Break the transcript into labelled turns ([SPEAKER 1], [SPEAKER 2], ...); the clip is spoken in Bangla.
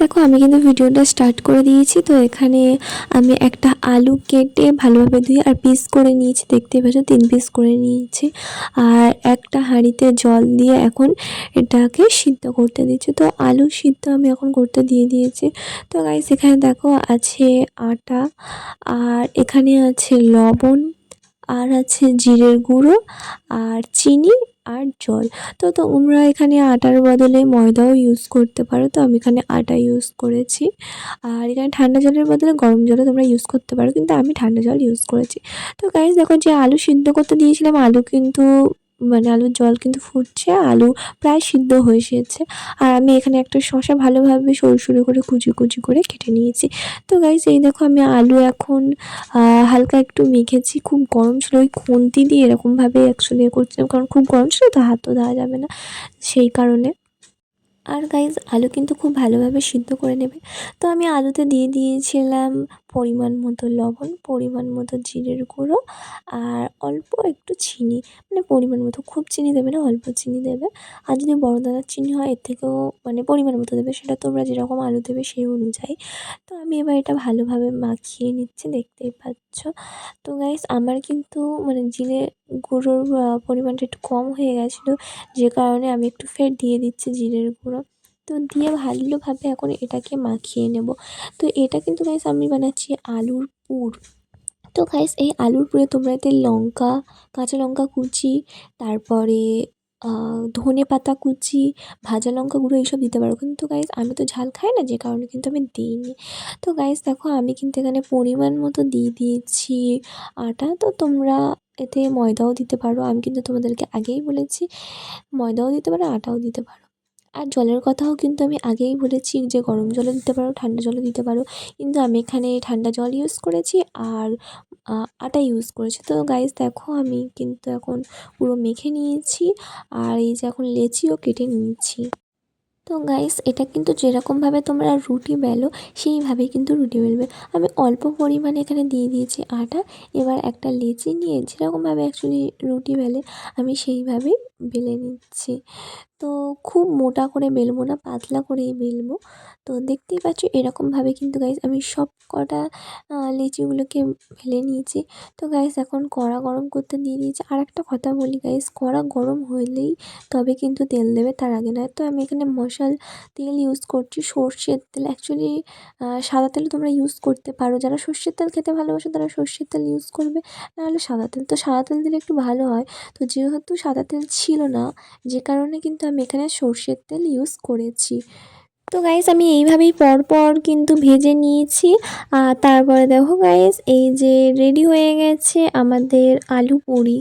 [SPEAKER 1] দেখো, আমি কিন্তু ভিডিওটা স্টার্ট করে দিয়েছি। তো এখানে আমি একটা আলু কেটে ভালোভাবে ধুয়ে আর পিস করে নিয়েছি। দেখতে পাচ্ছ, তিন পিস করে নিয়েছি। আর একটা হাঁড়িতে জল দিয়ে এখন এটাকে সিদ্ধ করতে দিচ্ছি। তো আলু সিদ্ধ আমি এখন করতে দিয়ে দিয়েছি। তো গাইস এখানে দেখো, আছে আটা, আর এখানে আছে লবণ, আর আছে জিরের গুঁড়ো, আর চিনি আর জল। তো তোমরা এখানে আটার বদলে ময়দাও ইউজ করতে পারো। তো আমি এখানে আটা ইউজ করেছি। আর এখানে ঠান্ডা জলের বদলে গরম জলও তোমরা ইউজ করতে পারো। কিন্তু আমি ঠান্ডা জল ইউজ করেছি। তো গাইজ দেখো যে আলু সিদ্ধ করতে দিয়েছিলাম, আলু কিন্তু মানে আলুর জল কিন্তু ফুটছে, আলু প্রায় সিদ্ধ হয়ে এসেছে। আর আমি এখানে একটা শসা ভালোভাবে সরু সরু করে কুচি কুচি করে কেটে নিয়েছি। তো গাইজ এই দেখো আমি আলু এখন হালকা একটু মেখেছি। খুব গরম ছিল, ওই খুন্তি দিয়ে এরকমভাবে অ্যাকচুয়ালি করছিলাম। কারণ খুব গরম ছিল, তো হাত তো দেওয়া যাবে না সেই কারণে। আর গাইজ আলু কিন্তু খুব ভালোভাবে সিদ্ধ করে নেবে। তো আমি আলুতে দিয়ে দিয়েছিলাম পরিমাণ মতো লবণ, পরিমাণ মতো জিরের গুঁড়ো আর অল্প একটু চিনি। মানে পরিমাণ মতো, খুব চিনি দেবে না, অল্প চিনি দেবে। আর যদি বড় দানার চিনি হয়, এর থেকেও মানে পরিমাণ মতো দেবে। সেটা তোমরা যেরকম আলু দেবে সেই অনুযায়ী। তো আমি এবার এটা ভালোভাবে মাখিয়ে নিচ্ছি, দেখতেই পাচ্ছ। তো গাইস আমার কিন্তু মানে জিরে গুঁড়োর পরিমাণটা একটু কম হয়ে গেছিল। যে কারণে আমি একটু ফের দিয়ে দিচ্ছি জিরের গুঁড়ো। তো দিয়ে ভালোভাবে এখন এটাকে মাখিয়ে নেব। তো এটা কিন্তু গাইস আমি বানাচ্ছি আলুর পুর। তো গাইস এই আলুর পুরে তোমরা এতে লঙ্কা, কাঁচা লঙ্কা কুচি, তারপরে ধনে পাতা কুচি, ভাজা লঙ্কা গুঁড়ো এইসব দিতে পারো। কিন্তু গাইস আমি তো ঝাল খাই না, যে কারণে কিন্তু আমি দিইনি। তো গাইস দেখো আমি কিন্তু এখানে পরিমাণ মতো দিয়ে দিয়েছি আটা। তো তোমরা এতে ময়দাও দিতে পারো। আমি কিন্তু তোমাদেরকে আগেই বলেছি, ময়দাও দিতে পারো, আটাও দিতে পারো। আর জলের কথাও কিন্তু আমি আগেই বলেছি যে গরম জলও দিতে পারো, ঠান্ডা জলও দিতে পারো। কিন্তু আমি এখানে ঠান্ডা জল ইউজ করেছি আর আটা ইউজ করেছি। তো গাইস দেখো আমি কিন্তু এখন পুরো মেখে নিয়েছি আর এই যে এখন লেচিও কেটে নিয়েছি। তো গাইস এটা কিন্তু যেরকমভাবে তোমরা রুটি বেলো, সেইভাবেই কিন্তু রুটি বেলবে। আমি অল্প পরিমাণে এখানে দিয়ে দিয়েছি আটা, এবার একটা লেচি নিয়ে যেরকমভাবে অ্যাকচুয়ালি রুটি বেলে, আমি সেইভাবেই বেলে নিচ্ছি। তো খুব মোটা করে বেলবো না, পাতলা করেই বেলবো তো দেখতেই পাচ্ছ এরকমভাবে কিন্তু গাইস আমি সব কটা লিচিগুলোকে ফেলে নিয়েছি। তো গাইস এখন কড়া গরম করতে দিয়ে দিয়েছি। আর একটা কথা বলি গাইস কড়া গরম হলেই তবে কিন্তু তেল দেবে, তার আগে নয়। তো আমি এখানে মশাল তেল ইউজ করছি, সর্ষের তেল। অ্যাকচুয়ালি সাদা তেল তোমরা ইউজ করতে পারো। যারা সর্ষের তেল খেতে ভালোবাসো তারা সর্ষের তেল ইউজ করবে, নাহলে সাদা তেল। তো সাদা তেল দিলে একটু ভালো হয়। তো যেহেতু সাদা তেল ছিল না, যে কারণে কিন্তু আমি এখানে সর্ষের তেল ইউজ করেছি। তো গাইস আমি এইভাবেই পরপর কিন্তু ভেজে নিয়েছি। আর তারপরে দেখো গাইস এই যে রেডি হয়ে গেছে আমাদের আলু পুরি।